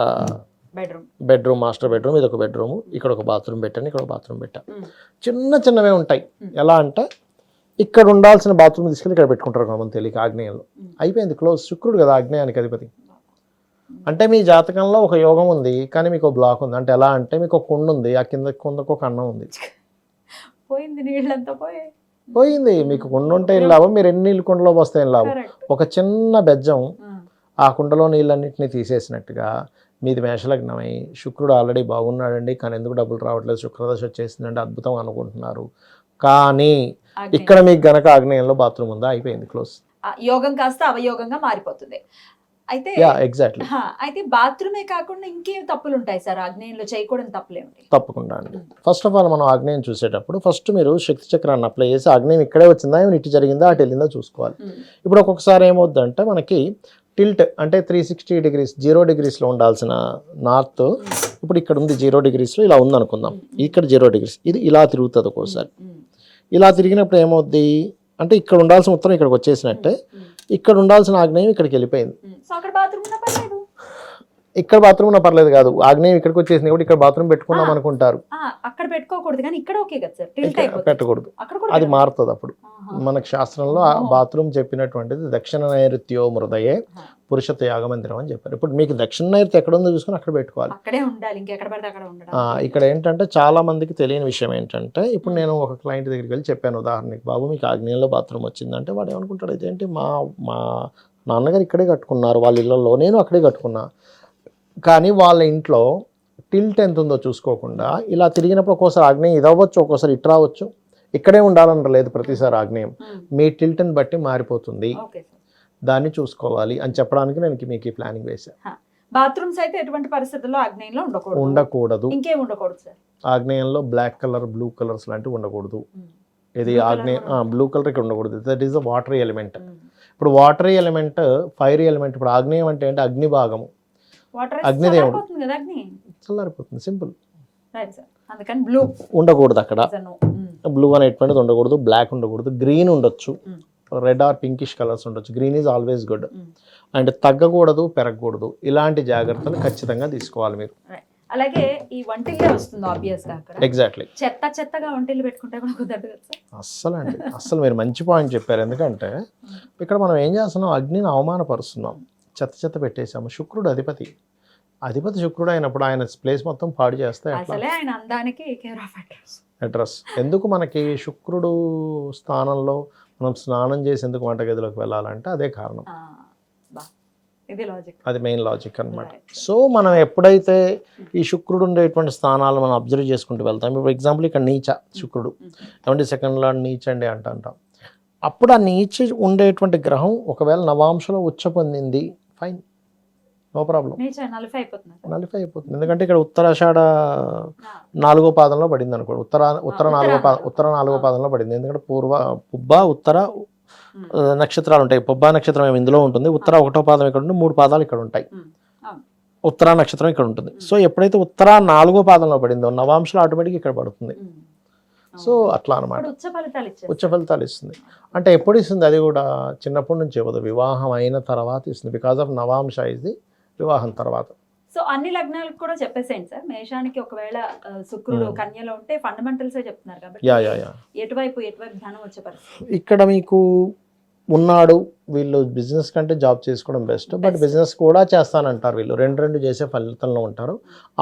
బెడ్రూమ్ బెడ్రూమ్ మాస్టర్ బెడ్రూమ్ ఇది ఒక బెడ్రూమ్ ఇక్కడ ఒక బాత్రూమ్ పెట్టాను ఇక్కడ ఒక బాత్రూమ్ పెట్టా. చిన్న చిన్నవే ఉంటాయి. ఎలా అంటే ఇక్కడ ఉండాల్సిన బాత్రూమ్ తీసుకెళ్ళి ఇక్కడ పెట్టుకుంటారు కొంతమంది తెలియక ఆగ్నేయంలో. అయిపోయింది క్లోజ్ శుక్రుడు కదా ఆగ్నేయానికి అధిపతి. అంటే మీ జాతకంలో ఒక యోగం ఉంది కానీ మీకు బ్లాక్ ఉంది. అంటే ఎలా అంటే మీకు ఒక కుండ ఉంది ఆ కింద కుందకు ఒక అన్నం ఉంది. పోయింది నీళ్ళంతా పోయి. పోయింది. మీకు కుండ ఉంటే ఏం లాభం? మీరు ఎన్ని నీళ్ళు కుండలో పోస్తే ఏం లాభం? ఒక చిన్న బెజ్జం ఆ. కుండలో నీళ్ళన్నింటినీ తీసేసినట్టుగా మీది మేషలగ్నమై శుక్రుడు ఆల్రెడీ బాగున్నాడండి కానీ ఎందుకు డబ్బులు రావట్లేదు? శుక్రదశ వచ్చేసిందంటే అద్భుతం అనుకుంటున్నారు. కానీ ఇక్కడ మీకు గనక ఆగ్నేయంలో బాత్రూమ్ ఉందా? అయిపోయింది క్లోజ్. యోగం కాస్త అవయోగంగా మారిపోతుంది. అయితే ఎగ్జాక్ట్లీ అయితే బాత్రూమే కాకుండా ఇంకేం తప్పులు ఉంటాయి సార్. ఆగ్నేయంలో చేయకూడని తప్పులు ఏమిటి? తప్పకుండా అండి. ఫస్ట్ ఆఫ్ ఆల్ మనం ఆగ్నేయం చూసేటప్పుడు ఫస్ట్ మీరు శక్తి చక్రాన్ని అప్లై చేసి ఆగ్నేయం ఇక్కడే వచ్చిందా ఏమైనా ఇటు జరిగిందా అటు వెళ్ళిందా చూసుకోవాలి. ఇప్పుడు ఒక్కొక్కసారి ఏమవుద్దంటే మనకి టిల్ట్ అంటే త్రీ సిక్స్టీ డిగ్రీస్ జీరో డిగ్రీస్లో ఉండాల్సిన నార్త్ ఇప్పుడు ఇక్కడ ఉంది జీరో డిగ్రీస్లో ఇలా ఉంది అనుకుందాం ఇక్కడ జీరో డిగ్రీస్ ఇది ఇలా తిరుగుతుంది ఒక్కోసారి. ఇలా తిరిగినప్పుడు ఏమవుద్ది? అంటే ఇక్కడ ఉండాల్సిన ఉత్తరం ఇక్కడికి వచ్చేసినట్టే. ఇక్కడ ఉండాల్సిన ఆగ్నేయం ఇక్కడికి వెళ్ళిపోయింది. పర్లేదు. ఇక్కడ బాత్రూమ్ ఉన్నా పర్లేదు కాదు. ఆగ్నేయం ఇక్కడికి వచ్చేసింది కాబట్టి ఇక్కడ బాత్రూమ్ పెట్టుకుందాం అనుకుంటారు. ఆ, అక్కడ పెట్టుకోకూడదు కానీ ఇక్కడ ఓకే కదా సార్ పెట్టకూడదు. కూడా అది మారుతుంది అప్పుడు. మనకు శాస్త్రంలో ఆ బాత్రూమ్ చెప్పినటువంటిది దక్షిణ నైరుత్యో మృదయే ఆహా. పురుషత్వ యాగమందిరం అని చెప్పారు. ఇప్పుడు మీకు దక్షిణ నైరుతి ఎక్కడ ఉందో చూసుకొని అక్కడ పెట్టుకోవాలి. అక్కడే ఉండాలి. ఇంకెక్కడ పడితే అక్కడ ఉండడం. ఆ, ఇక్కడ ఏంటంటే చాలా మందికి తెలియని విషయం ఏంటంటే ఇప్పుడు నేను ఒక క్లయింట్ దగ్గరికి వెళ్ళి చెప్పాను. ఉదాహరణకి బాబు మీకు ఆగ్నేయంలో బాత్రూమ్ వచ్చిందంటే వాడు ఏమనుకుంటాడు? ఇదేంటి మా మా నాన్నగారు ఇక్కడే కట్టుకున్నారు. వాళ్ళ ఇళ్ళల్లో నేను అక్కడే కట్టుకున్నా. కానీ వాళ్ళ ఇంట్లో టిల్ట్ ఎంత ఉందో చూసుకోకుండా ఇలా తిరిగినప్పుడు ఒక్కోసారి ఆగ్నేయం ఇది అవ్వచ్చు ఒక్కోసారి ఇటు రావచ్చు. ఇక్కడే ఉండాలని లేదు ప్రతిసారి ఆగ్నేయం. మీ టిల్ట్ని బట్టి మారిపోతుంది. దాన్ని చూసుకోవాలి అని చెప్పడానికి నేను మీకు ఈ ప్లానింగ్ వేశాను బాత్రూమ్స్ అయితే ఎటువంటి పరిస్థితుల్లో ఆగ్నేయంలో ఉండకూడదు? ఉండకూడదు. ఇంకేం ఉండకూడదు సార్? ఆగ్నేయంలో బ్లాక్ కలర్ బ్లూ కలర్స్ లాంటివి ఉండకూడదు. ఇది ఆగ్నేయ కూడా బ్లూ కలర్ ఇక్కడ ఉండకూడదు. That is the water element ఇప్పుడు వాటర్ ఎలిమెంట్ ఫైర్ ఎలిమెంట్ ఇప్పుడు ఆగ్నేయం అంటే ఏంటి? అగ్ని భాగము. వాటర్ అగ్నిదేవుడు. చల్లారిపోతుంది సింపుల్ రైట్ సార్ అందుకని బ్లూ ఉండకూడదు అక్కడ. బ్లూ అనేటువంటిది ఉండకూడదు. బ్లాక్ ఉండకూడదు. గ్రీన్ ఉండొచ్చు. రెడ్ ఆర్ పింకిష్ కలర్స్ ఉండొచ్చు. Green is always good and తగ్గకూడదు పెరగకూడదు. ఇలాంటి జాగ్రత్తలు ఖచ్చితంగా తీసుకోవాలి మీరు. అలాగే ఈ వంటిల్లే వస్తుంది ఆబ్వియస్గా అక్కడ. ఎగ్జాక్ట్లీ చెత్త చెత్తగా వంటిల్లు పెట్టుకుంటే కూడా కుదరదు అస్సలు అండి అస్సలు మీరు మంచి పాయింట్ చెప్పారు. ఎందుకంటే ఇక్కడ మనం ఏం చేస్తున్నాం? అగ్నిని అవమానపరుస్తున్నాం. చెత్త చెత్త పెట్టేసాము. శుక్రుడు అధిపతి. అధిపతి శుక్రుడు అయినప్పుడు ఆయన ప్లేస్ మొత్తం పాడు చేస్తే ఆయన అందానికి అడ్రస్ ఎందుకు మనకి శుక్రుడు స్థానంలో మనం స్నానం చేసి ఎందుకు వంటగదిలోకి వెళ్ళాలంటే అదే కారణం. బా ఇది లాజిక్ అది మెయిన్ లాజిక్ అన్నమాట. సో మనం ఎప్పుడైతే ఈ శుక్రుడు ఉండేటువంటి స్థానాలు మనం అబ్జర్వ్ చేసుకుంటూ వెళ్తాం ఇప్పుడు ఎగ్జాంపుల్ ఇక్కడ నీచ శుక్రుడు. సెకండ్ లార్డ్ నీచ అండి అంట అంటాం అప్పుడు ఆ నీచ ఉండేటువంటి గ్రహం ఒకవేళ నవాంశలో ఉచ్చ పొందింది ఫైన్ నో ప్రాబ్లం నలిఫై అయిపోతుంది ఎందుకంటే ఇక్కడ ఉత్తరాషాఢ నాలుగో పాదంలో పడింది అనుకోండి. ఉత్తర ఉత్తర నాలుగో పాదం. ఉత్తర నాలుగో. పాదంలో పడింది. ఎందుకంటే పూర్వ పుబ్బ ఉత్తర నక్షత్రాలు ఉంటాయి. పుబ్బ నక్షత్రం ఏమో ఇందులో ఉంటుంది. ఉత్తర ఒకటో పాదం ఇక్కడ ఉండి మూడు పాదాలు ఇక్కడ ఉంటాయి. ఉత్తర నక్షత్రం ఇక్కడ ఉంటుంది. సో ఎప్పుడైతే ఉత్తర నాలుగో పాదంలో పడిందో నవాంశలో ఆటోమేటిక్ ఇక్కడ పడుతుంది. సో. అట్లా అనమాట ఉచ్చ ఫలితాలు ఇస్తుంది. అంటే ఎప్పుడు ఇస్తుంది? అది కూడా చిన్నప్పటి నుంచి ఇవ్వదు. వివాహం అయిన తర్వాత ఇస్తుంది. బికాస్ ఆఫ్ నవాంశ ఇది వివాహం తర్వాత. సో అన్ని లగ్నాలకు కూడా చెప్పేసేయండి సార్. మేషానికి ఒకవేళ శుక్రుడు. కన్యలో ఉంటే ఫండమెంటల్స్ చెప్తున్నారు కాబట్టి ఎటువైపు ఎటువైపు ధనం వచ్చే పరిస్థితి? ఇక్కడ మీకు ఉన్నాడు వీళ్ళు బిజినెస్ కంటే జాబ్ చేసుకోవడం బెస్ట్ బట్. బిజినెస్ కూడా చేస్తానంటారు వీళ్ళు. రెండు రెండు చేసే ఫలితంలో ఉంటారు.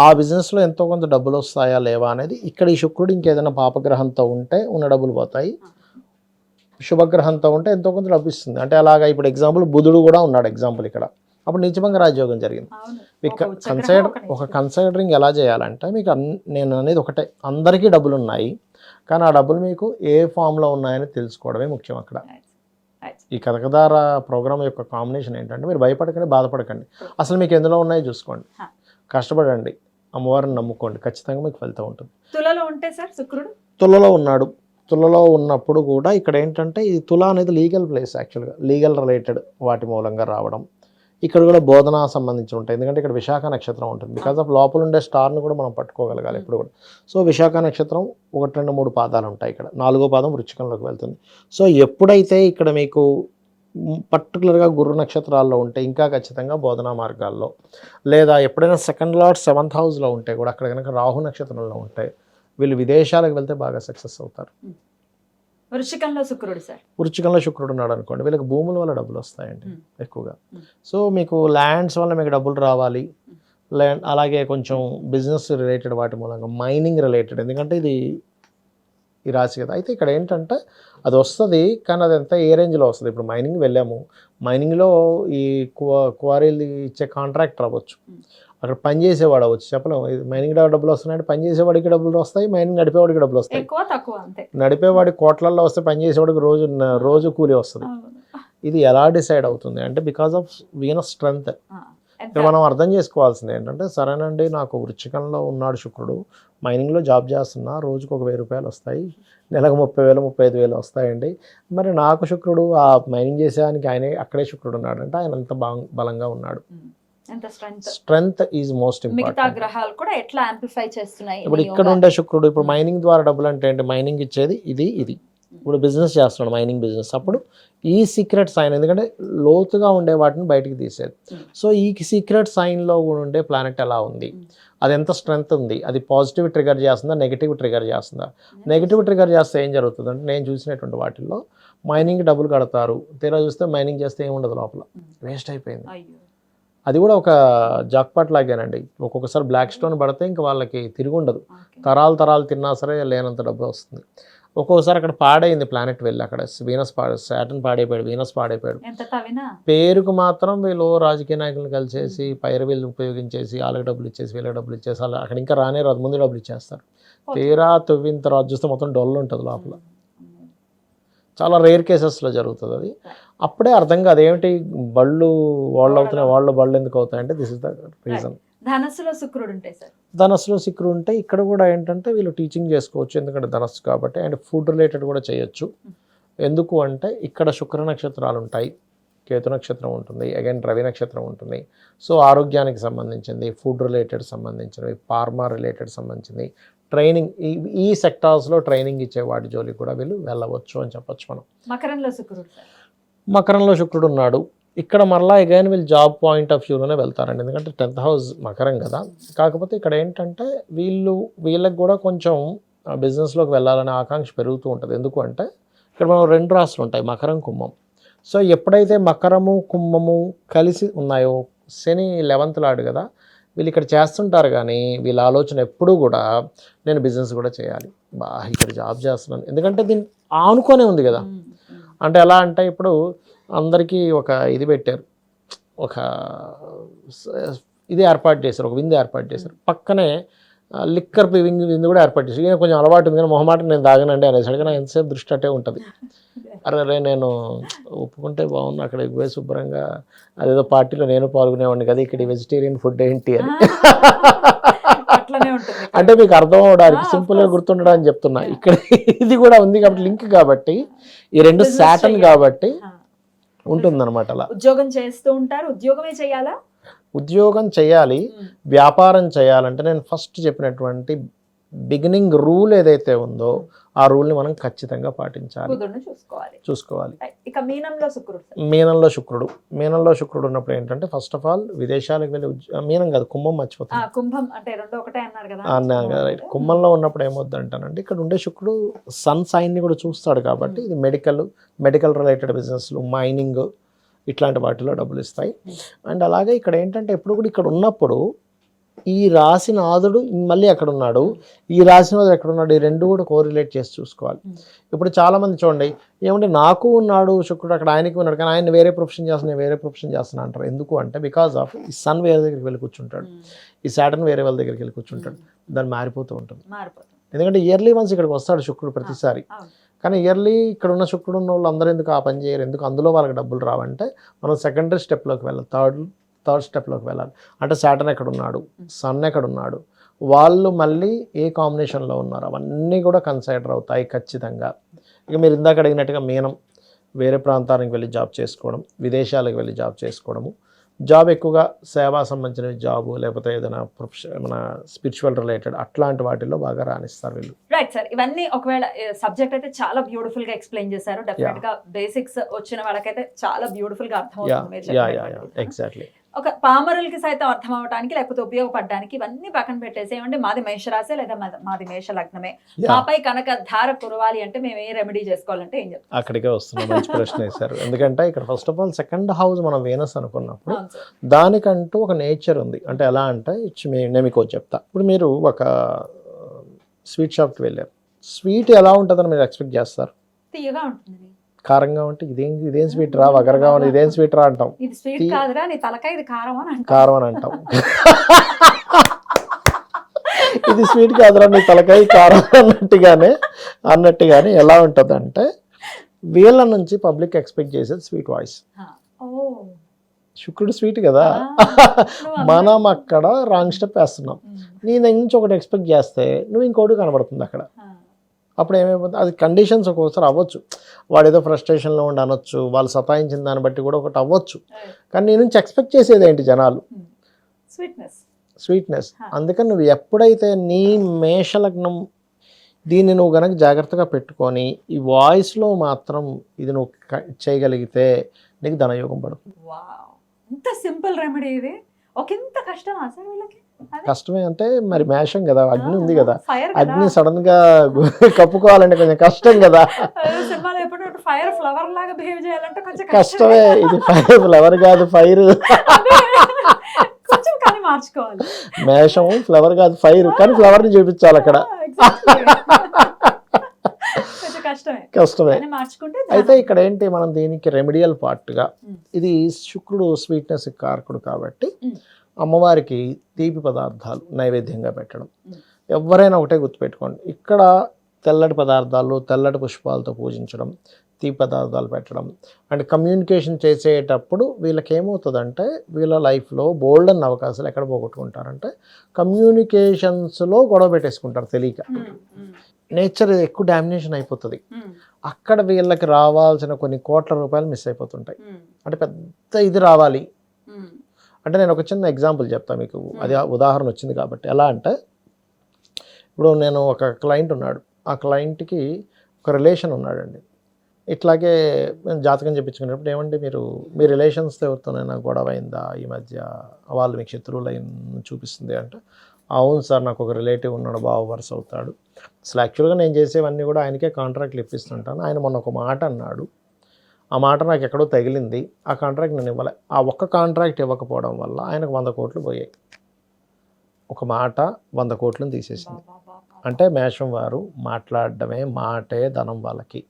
ఆ బిజినెస్లో ఎంతో కొంత డబ్బులు వస్తాయా లేవా అనేది ఇక్కడ ఈ శుక్రుడు ఇంకేదైనా పాపగ్రహంతో ఉంటే ఉన్న డబ్బులు పోతాయి. శుభగ్రహంతో ఉంటే ఎంతో కొంత డబ్బు ఇస్తుంది. అంటే అలాగా ఇప్పుడు ఎగ్జాంపుల్ బుధుడు కూడా ఉన్నాడు ఎగ్జాంపుల్ ఇక్కడ. అప్పుడు నీచభంగ రాజ్యోగం జరిగింది. మీకు కన్సిడర్ ఒక. కన్సిడరింగ్ ఎలా చేయాలంటే మీకు నేను అనేది ఒకటే. అందరికీ డబ్బులు ఉన్నాయి కానీ ఆ డబ్బులు మీకు ఏ ఫామ్లో ఉన్నాయని తెలుసుకోవడమే ముఖ్యం అక్కడ. ఈ కథకదార ప్రోగ్రామ్ యొక్క కాంబినేషన్ ఏంటంటే మీరు భయపడకండి బాధపడకండి. అసలు మీకు ఎందులో ఉన్నాయో చూసుకోండి. కష్టపడండి. అమ్మవారిని నమ్ముకోండి. ఖచ్చితంగా మీకు ఫలితం ఉంటుంది. తులలో ఉంటే సార్ శుక్రుడు? తులలో ఉన్నాడు. తులలో ఉన్నప్పుడు కూడా ఇక్కడ ఏంటంటే ఈ తుల అనేది లీగల్ ప్లేస్ యాక్చువల్గా. లీగల్ రిలేటెడ్ వాటి మూలంగా రావడం. ఇక్కడ కూడా బోధన సంబంధించి ఉంటాయి. ఎందుకంటే ఇక్కడ విశాఖ నక్షత్రం ఉంటుంది. బికాస్ ఆఫ్ లోపల ఉండే స్టార్ని కూడా మనం పట్టుకోగలగాలి ఇప్పుడు కూడా. సో విశాఖ నక్షత్రం ఒకటి రెండు మూడు పాదాలు ఉంటాయి ఇక్కడ. నాలుగో పాదం వృచ్చికంలోకి వెళ్తుంది. సో ఎప్పుడైతే ఇక్కడ మీకు పర్టికులర్గా గురు నక్షత్రాల్లో ఉంటే ఇంకా ఖచ్చితంగా బోధనా మార్గాల్లో లేదా ఎప్పుడైనా సెకండ్ లార్డ్ సెవెంత్ హౌస్లో ఉంటే కూడా అక్కడ కనుక రాహు నక్షత్రంలో ఉంటే వీళ్ళు విదేశాలకు వెళ్తే బాగా సక్సెస్ అవుతారు. వృశ్చికంలో శుక్రుడు సార్ వృచ్చికంలో శుక్రుడు ఉన్నాడు అనుకోండి వీళ్ళకి భూముల వల్ల డబ్బులు వస్తాయండి. ఎక్కువగా. సో మీకు ల్యాండ్స్ వల్ల మీకు డబ్బులు రావాలి ల్యాండ్ అలాగే కొంచెం బిజినెస్ రిలేటెడ్ వాటి మూలంగా మైనింగ్ రిలేటెడ్ ఎందుకంటే ఇది ఈ రాశి కదా. అయితే ఇక్కడ ఏంటంటే అది వస్తుంది కానీ అది ఎంత ఏ రేంజ్లో వస్తుంది? ఇప్పుడు మైనింగ్ వెళ్ళాము. మైనింగ్లో ఈ క్వా క్వారీలు ఇచ్చే కాంట్రాక్టర్ అవ్వచ్చు. అక్కడ పని చేసేవాడు అవ్వచ్చు. చెప్పలేము. ఇది మైనింగ్ డబ్బులు వస్తున్నాయంటే పని చేసేవాడికి డబ్బులు వస్తాయి మైనింగ్ నడిపేవాడికి డబ్బులు వస్తాయి. నడిపేవాడి కోట్లల్లో వస్తే పని చేసేవాడికి రోజు రోజు కూలి వస్తుంది. ఇది ఎలా డిసైడ్ అవుతుంది? అంటే బికాస్ ఆఫ్ వీనస్ స్ట్రెంగ్త్ మనం అర్థం చేసుకోవాల్సింది ఏంటంటే సరేనండి నాకు వృచ్చికంలో ఉన్నాడు శుక్రుడు మైనింగ్లో జాబ్ చేస్తున్నా రోజుకు ఒక వెయ్యి రూపాయలు వస్తాయి నెలకు ముప్పై వేలు ముప్పై ఐదు వేలు వస్తాయండి. మరి నాకు శుక్రుడు ఆ మైనింగ్ చేసేదానికి ఆయనే అక్కడే శుక్రుడు ఉన్నాడు అంటే ఆయన అంత బలంగా ఉన్నాడు. స్ట్రెంగ్త్ ఈజ్ మోస్ట్ మిగతా ఇంపార్టెంట్ గ్రహాలు కూడా ఎట్లా యాంప్లిఫై చేస్తున్నాయి? ఇప్పుడు ఇక్కడ ఉండే శుక్రుడు ఇప్పుడు మైనింగ్ ద్వారా డబ్బులు అంటే ఏంటి? మైనింగ్ ఇచ్చేది ఇది ఇది. ఇప్పుడు బిజినెస్ చేస్తున్నాడు మైనింగ్ బిజినెస్. అప్పుడు ఈ సీక్రెట్ సైన్ ఎందుకంటే లోతుగా ఉండే వాటిని బయటికి తీసేది. సో ఈ సీక్రెట్ సైన్లో కూడా ఉండే ప్లానెట్ ఎలా ఉంది. అది ఎంత స్ట్రెంగ్త్ ఉంది? అది పాజిటివ్ ట్రిగర్ చేస్తుందా నెగిటివ్ ట్రిగర్ చేస్తుందా? నెగిటివ్ ట్రిగర్ చేస్తే ఏం జరుగుతుంది? అంటే నేను చూసినటువంటి వాటిల్లో మైనింగ్ డబ్బులు కడతారు. తీరా చూస్తే మైనింగ్ చేస్తే ఏం ఉండదు లోపల. వేస్ట్ అయిపోయింది. అది కూడా ఒక జాక్పాట్ లాగానండి. ఒక్కొక్కసారి బ్లాక్ స్టోన్ పడితే ఇంకా వాళ్ళకి తిరిగి ఉండదు. తరాలు తరాలు తిన్నా సరే లేనంత డబ్బు వస్తుంది. ఒక్కొక్కసారి అక్కడ పాడైంది ప్లానెట్ వెళ్ళి అక్కడ. వీనస్ పాడ సాటన్ పాడైపోయాడు వీనస్ పాడైపోయాడు. పేరుకు మాత్రం వీళ్ళు రాజకీయ నాయకులను కలిసేసి పైరవీళ్ళు ఉపయోగించేసి వాళ్ళకి డబ్బులు ఇచ్చేసి వీళ్ళకి డబ్బులు ఇచ్చేసి అలా అక్కడ ఇంకా రానే రాదు ముందు డబ్బులు ఇచ్చేస్తారు. తీరా తవ్విన తర్వాత చూస్తే మొత్తం డొల్లు ఉంటుంది లోపల. చాలా రేర్ కేసెస్లో జరుగుతుంది అది. అప్పుడే అర్థం కాదు ఏమిటి బళ్ళు వాళ్ళు అవుతున్నాయి వాళ్ళ బళ్ళు ఎందుకు అవుతాయంటే దిస్ ఇస్ ద రీజన్ ధనస్సులో శుక్రుడు ఉంటాయి సార్. ధనస్సులో సిక్కుడు ఉంటే ఇక్కడ కూడా ఏంటంటే వీళ్ళు టీచింగ్ చేసుకోవచ్చు. ఎందుకంటే ధనస్సు కాబట్టి అండ్ ఫుడ్ రిలేటెడ్ కూడా చేయొచ్చు. ఎందుకు అంటే ఇక్కడ శుక్ర నక్షత్రాలు ఉంటాయి. కేతు నక్షత్రం ఉంటుంది. అగైన్ రవి నక్షత్రం ఉంటుంది. సో ఆరోగ్యానికి సంబంధించింది ఫుడ్ రిలేటెడ్ సంబంధించినవి ఫార్మా రిలేటెడ్ సంబంధించింది ట్రైనింగ్ ఈ ఈ సెక్టార్స్లో ట్రైనింగ్ ఇచ్చే వాటి జోలికి కూడా వీళ్ళు వెళ్ళవచ్చు అని చెప్పొచ్చు మనం. మకరంలో శుక్రుడు మకరంలో శుక్రుడు ఉన్నాడు. ఇక్కడ మరలా అగైన్ వీళ్ళు జాబ్ పాయింట్ ఆఫ్ వ్యూలోనే వెళ్తారండి. ఎందుకంటే టెన్త్ హౌస్ మకరం కదా. కాకపోతే ఇక్కడ ఏంటంటే వీళ్ళు వీళ్ళకి కూడా కొంచెం బిజినెస్లోకి వెళ్ళాలనే ఆకాంక్ష పెరుగుతూ ఉంటుంది. ఎందుకు అంటే ఇక్కడ మనం రెండు రాశులు ఉంటాయి. మకరం కుంభం. సో ఎప్పుడైతే మకరము కుంభము కలిసి ఉన్నాయో శని లెవెంత్ లాడు కదా వీళ్ళు ఇక్కడ చేస్తుంటారు కానీ వీళ్ళ ఆలోచన ఎప్పుడూ కూడా నేను బిజినెస్ కూడా చేయాలి. బా ఇక్కడ జాబ్ చేస్తున్నాను. ఎందుకంటే దీన్ని ఆనుకొనే ఉంది కదా. అంటే ఎలా అంటే ఇప్పుడు అందరికీ ఒక ఇది పెట్టారు. ఒక ఇది ఏర్పాటు చేశారు. ఒక విందు ఏర్పాటు చేశారు. పక్కనే లిక్కర్ విందు విందు కూడా ఏర్పాటు చేశారు. ఈయన కొంచెం అలవాటు ఉంది కానీ మొహమాట నేను తాగనండి అనేసి అడిగిన. ఎంతసేపు దృష్టి అట్టే ఉంటుంది. అరే నేను ఒప్పుకుంటే బాగుంది అక్కడ పోయి శుభ్రంగా అదేదో పార్టీలో నేను పాల్గొనేవాడిని కదా ఇక్కడ వెజిటేరియన్ ఫుడ్ ఏంటి అని. అంటే మీకు అర్థం అవడానికి సింపుల్గా. గుర్తుండడానికి చెప్తున్నా. ఇక్కడ ఇది కూడా ఉంది కాబట్టి లింక్ కాబట్టి ఈ రెండు శాటన్. కాబట్టి. ఉంటుందన్నమాట అలా. ఉద్యోగం చేస్తూ ఉంటారు. ఉద్యోగమే చేయాలా? ఉద్యోగం చేయాలి. వ్యాపారం చేయాలంటే నేను ఫస్ట్ చెప్పినటువంటి బిగినింగ్ రూల్ ఏదైతే ఉందో ఆ రూల్ని మనం ఖచ్చితంగా పాటించాలి. చూసుకోవాలి. చూసుకోవాలి. ఇక మీనంలో శుక్రుడు మీనంలో శుక్రుడు. మీనంలో శుక్రుడు ఉన్నప్పుడు ఏంటంటే ఫస్ట్ ఆఫ్ ఆల్ విదేశాలకు వెళ్ళి మీనం కాదు కుంభం మర్చిపోతుంది కుంభం అంటే రెండు ఒకటే అన్నారు కదా. అన్నాను కదా రైట్ కుంభంలో ఉన్నప్పుడు ఏమవుద్ది అంటానంటే ఇక్కడ ఉండే శుక్రుడు సన్ సైన్ని కూడా చూస్తాడు కాబట్టి ఇది మెడికల్ మెడికల్ రిలేటెడ్ బిజినెస్లు మైనింగ్ ఇట్లాంటి వాటిలో డబ్బులు ఇస్తాయి. అండ్ అలాగే ఇక్కడ ఏంటంటే ఎప్పుడు కూడా ఇక్కడ ఉన్నప్పుడు ఈ రాశినాథుడు మళ్ళీ అక్కడ ఉన్నాడు ఈ రాశినాథుడు ఎక్కడ ఉన్నాడు ఈ రెండు కూడా కోరిలేట్ చేసి చూసుకోవాలి. ఇప్పుడు చాలా మంది చూడండి ఏమంటే నాకు ఉన్నాడు శుక్రుడు అక్కడ ఆయనకి ఉన్నాడు కానీ ఆయన వేరే ప్రొఫెషన్ చేస్తున్నా నేను వేరే ప్రొఫెషన్ చేస్తున్నా అంటారు. ఎందుకు అంటే బికాస్ ఆఫ్ ఈ సన్ వేరే దగ్గరికి వెళ్ళి కూర్చుంటాడు. ఈ సాటర్న్ వేరే వాళ్ళ దగ్గరికి వెళ్ళి కూర్చుంటాడు. దాన్ని మారిపోతూ ఉంటుంది. ఎందుకంటే ఇయర్లీ వన్స్ ఇక్కడికి వస్తాడు శుక్రుడు ప్రతిసారి. కానీ ఇయర్లీ ఇక్కడ ఉన్న శుక్రుడు ఉన్న వాళ్ళు అందరూ ఎందుకు ఆ పని చేయరు? ఎందుకు అందులో వాళ్ళకి డబ్బులు రావంటే మనం సెకండరీ స్టెప్లోకి వెళ్ళాలి. థర్డ్ థర్డ్ స్టెప్లోకి వెళ్ళాలి. అంటే సాటర్న్ ఎక్కడ ఉన్నాడు సన్ ఎక్కడ ఉన్నాడు వాళ్ళు మళ్ళీ ఏ కాంబినేషన్లో ఉన్నారు? అవన్నీ కూడా కన్సిడర్ అవుతాయి ఖచ్చితంగా. ఇక మీరు ఇందాక అడిగినట్టుగా మీనం వేరే ప్రాంతానికి వెళ్ళి జాబ్ చేసుకోవడం విదేశాలకు వెళ్ళి జాబ్ చేసుకోవడము జాబ్ ఎక్కువగా సేవా సంబంధించిన జాబు లేకపోతే ఏదైనా ప్రొఫెషన్ మన స్పిరిచువల్ రిలేటెడ్ అట్లాంటి వాటిల్లో బాగా రాణిస్తారు వీళ్ళు. రైట్ సార్ ఇవన్నీ ఒకవేళ సబ్జెక్ట్ అయితే చాలా బ్యూటిఫుల్గా ఎక్స్ప్లెయిన్ చేశారు. డెఫినెట్గా బేసిక్స్ వచ్చిన వాళ్ళకైతే చాలా బ్యూటిఫుల్గా అర్థం యా అవుతుంది. ఎగ్జాక్ట్లీ ఒక పామరులకి సైతం అర్థం అవడానికి లేకపోతే ఉపయోగపడడానికి ఇవన్నీ పక్కన పెట్టేసి ఏమంటే మాది మేషరాశి లేదా మాది- మేష లగ్నమే మాపై కనుక ధార కురవాలి అంటే మేము ఏ రెమెడీ చేసుకోవాలంటే ఏం చెప్తాం? అక్కడికే వస్తున్నాం మంచి ప్రశ్న వేశారు. ఎందుకంటే ఇక్కడ first of all second house మనం వేనస్ అనుకున్నప్పుడు. దానికంటూ ఒక నేచర్ ఉంది. అంటే ఎలా అంటే నేను మీకు చెప్తా. ఇప్పుడు మీరు ఒక స్వీట్ షాప్కి వెళ్ళారు. స్వీట్ ఎలా ఉంటుందని మీరు ఎక్స్పెక్ట్ చేస్తారు? తీయగా ఉంటుంది. కారంగా ఉంటే ఇదేం ఇదేం స్వీట్ రా? వగరగా ఉంది ఇదేం స్వీట్ రా అంటాం. ఇది స్వీట్ కాదురా నీ తలకాయ ఇది కారం అని అంటాం. కారం అని అంటాం. ఇది స్వీట్ కాదురా నీ తలకాయ కారం అన్నట్టుగానే అన్నట్టుగానే ఎలా ఉంటుందంటే వీళ్ళ నుంచి పబ్లిక్ ఎక్స్పెక్ట్ చేసేది స్వీట్ వాయిస్ శుక్రుడు స్వీట్ కదా. మనం అక్కడ రాంగ్ స్టెప్ వేస్తున్నాం. నీ దగ్గర నుంచి ఒకటి ఎక్స్పెక్ట్ చేస్తే నువ్వు ఇంకోటి కనబడుతుంది అక్కడ. అప్పుడు ఏమైపోతుంది అది కండిషన్స్ ఒక్కొక్కసారి అవ్వచ్చు. వాడు ఏదో ఫ్రస్ట్రేషన్లో ఉండి అనొచ్చు వాళ్ళు సతాయించిన దాన్ని బట్టి కూడా ఒకటి అవ్వచ్చు. కానీ నీ నుంచి ఎక్స్పెక్ట్ చేసేది ఏంటి జనాలు. Sweetness sweetness Huh. అందుకని నువ్వు ఎప్పుడైతే నీ మేషలగ్నం దీన్ని నువ్వు గనక జాగ్రత్తగా పెట్టుకొని ఈ వాయిస్లో మాత్రం ఇది నువ్వు చేయగలిగితే నీకు ధనయోగం పడుతుంది. వావ్ ఇంత సింపుల్ రెమెడీ ఇది. ఒక ఇంత కష్టమా సార్ వీళ్ళకి? కష్టమే అంటే మరి మేషం కదా అగ్ని ఉంది కదా. అగ్ని సడన్గా గు- కప్పుకోవాలంటే కొంచెం కష్టం కదా. సినిమాలో ఎప్పుడు ఫైర్ ఫ్లవర్ లాగా బిహేవ్ చేయాలంటే కొంచెం కష్టమే. ఇది ఫైర్ ఫ్లవర్ కాదు ఫైర్ అదే. కొంచెం కానీ మార్చుకోవాలి. మేషం ఫ్లవర్ కాదు ఫైర్ కానీ ఫ్లవర్ని చూపించాలి అక్కడ. కష్టమే. అయితే ఇక్కడ ఏంటి మనం దీనికి రెమెడియల్ పార్ట్గా Mm. ఇది శుక్రుడు స్వీట్నెస్ కారకుడు కాబట్టి. అమ్మవారికి తీపి పదార్థాలు నైవేద్యంగా పెట్టడం. ఎవరైనా ఒకటే గుర్తుపెట్టుకోండి. ఇక్కడ తెల్లటి పదార్థాలు తెల్లటి పుష్పాలతో పూజించడం తీపి పదార్థాలు పెట్టడం అండ్ కమ్యూనికేషన్ చేసేటప్పుడు వీళ్ళకి ఏమవుతుందంటే వీళ్ళ లైఫ్లో బోల్డ్ అన్న అవకాశాలు ఎక్కడ పోగొట్టుకుంటారంటే కమ్యూనికేషన్స్లో గొడవ పెట్టేసుకుంటారు తెలియక. నేచర్ ఎక్కువ డామినేషన్ అయిపోతుంది. అక్కడ వీళ్ళకి రావాల్సిన కొన్ని కోట్ల రూపాయలు మిస్ అయిపోతుంటాయి. అంటే పెద్ద ఇది రావాలి. అంటే నేను ఒక చిన్న ఎగ్జాంపుల్ చెప్తాను మీకు. అది ఆ ఉదాహరణ వచ్చింది కాబట్టి. ఎలా అంటే ఇప్పుడు నేను ఒక క్లయింట్ ఉన్నాడు. ఆ క్లయింట్కి ఒక రిలేషన్ ఉన్నాడండి. ఇట్లాగే నేను జాతకం చెప్పించుకునేటప్పుడు ఏమంటే మీరు మీ రిలేషన్స్తో ఎవరితోనైనా గొడవ అయిందా? ఈ మధ్య వాళ్ళు మీకు శత్రువులు అయిన చూపిస్తుంది అంటే అవును సార్ నాకు ఒక రిలేటివ్ ఉన్నాడు బావ వరుస అవుతాడు. అసలు యాక్చువల్గా నేను చేసేవన్నీ కూడా ఆయనకే కాంట్రాక్ట్లు ఇప్పిస్తుంటాను. ఆయన మొన్న ఒక మాట అన్నాడు. ఆ మాట నాకు ఎక్కడో తగిలింది. ఆ కాంట్రాక్ట్ నేను ఇవ్వలే. ఆ ఒక్క కాంట్రాక్ట్ ఇవ్వకపోవడం వల్ల ఆయనకు వంద కోట్లు పోయాయి. ఒక మాట వంద కోట్లను తీసేసింది. అంటే మేషం వారు మాట్లాడడమే మాటే ధనం వాళ్ళకి.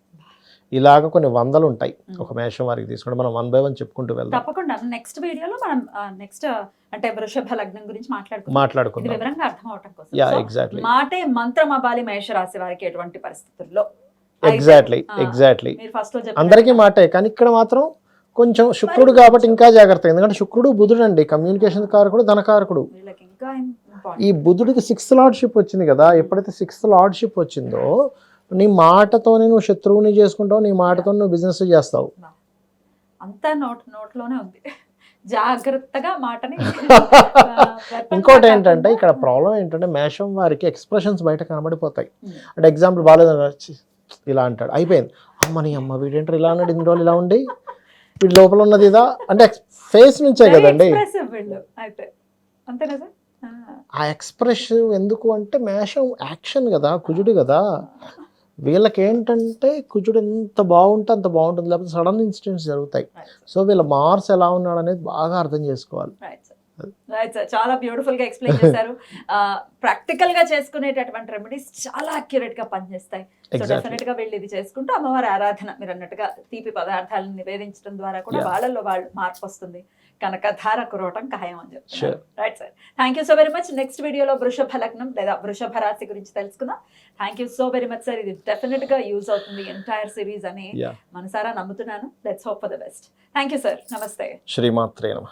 ఇలాగ కొన్ని వందలు ఉంటాయి ఒక మేషం వారికి తీసుకుంటే మనం వన్ బై వన్ చెప్పుకుంటూ వెళ్దాం. తప్పకుండా. నెక్స్ట్ వీడియోలో మనం నెక్స్ట్ అంటే వృషభ లగ్నం గురించి మాట్లాడుకుందాం. మాట్లాడుకుందాం. వివరంగా అర్థం అవటం కోసం. యా ఎగ్జాక్ట్లీ మాటే మంత్రం అవ్వాలి మేషరాశి వారికి ఎటువంటి పరిస్థితుల్లో? ఎగ్జాక్ట్లీ ఆ, ఎగ్జాక్ట్లీ అందరికీ మాటే కానీ ఇక్కడ మాత్రం కొంచెం శుక్రుడు కాబట్టి ఇంకా జాగ్రత్త. ఎందుకంటే శుక్రుడు బుధుడు అండి కమ్యూనికేషన్ కారకుడు ధనకారకుడు. ఈ బుధుడికి సిక్స్త్ లార్డ్షిప్ వచ్చింది కదా ఎప్పుడైతే సిక్స్త్ లార్డ్షిప్ వచ్చిందో నీ మాటతోనే నువ్వు శత్రువుని చేసుకుంటావు నీ మాటతో నువ్వు బిజినెస్ చేస్తావు. అంతా నోట్ నోట్లోనే ఉంది. జాగ్రత్తగా మాటని ఇంకోటి ఏంటంటే కాకుండా- ఇక్కడ ప్రాబ్లం ఏంటంటే మేషం వారికి ఎక్స్ప్రెషన్స్ బయట కనబడిపోతాయి. అంటే ఎగ్జాంపుల్ బాగాలేదు ఛీ, ఇలా అంటాడు. అయిపోయింది. అమ్మ నీ అమ్మ వీడేంటారు ఇలా అన్నాడు? ఇన్ని రోజులు ఇలా ఉండి వీడి లోపల ఉన్నది ఇదా? అంటే ఫేస్ నుంచే కదండి. ఆ. ఎక్స్ప్రెషన్ ఎందుకు అంటే మేషం యాక్షన్ కదా కుజుడు కదా. వీళ్ళకి ఏంటంటే కుజుడు ఎంత బాగుంటే అంత బాగుంటుంది. లేకపోతే సడన్ ఇన్సిడెంట్స్ జరుగుతాయి. సో వీళ్ళ మార్స్ ఎలా ఉన్నాడు అనేది బాగా అర్థం చేసుకోవాలి. రైట్ సార్ చాలా బ్యూటిఫుల్గా ఎక్స్ప్లెయిన్ చేశారు. ప్రాక్టికల్గా చేసుకునేటటువంటి రెమెడీస్ చాలా అక్యురేట్గా పనిచేస్తాయి. సో. డెఫినెట్గా వెళ్ళి ఇది చేసుకుంటూ అమ్మవారి ఆరాధన మీరు అన్నట్టుగా తీపి పదార్థాలను నివేదించడం ద్వారా కూడా. వాళ్ళల్లో వాళ్ళు మార్పు వస్తుంది. కనుక ధార కురవటం ఖాయం అని Sure. Right sir thank you so very much next వీడియోలో వృషభ లగ్నం లేదా వృషభ రాశి గురించి తెలుసుకుందాం. Thank you so very much sir ఇది డెఫినెట్గా యూజ్ అవుతుంది ఎంటైర్ సిరీస్ అని మనసారా నమ్ముతున్నాను. Let's hope for the best thank you sir నమస్తే శ్రీమాత్రే నమ.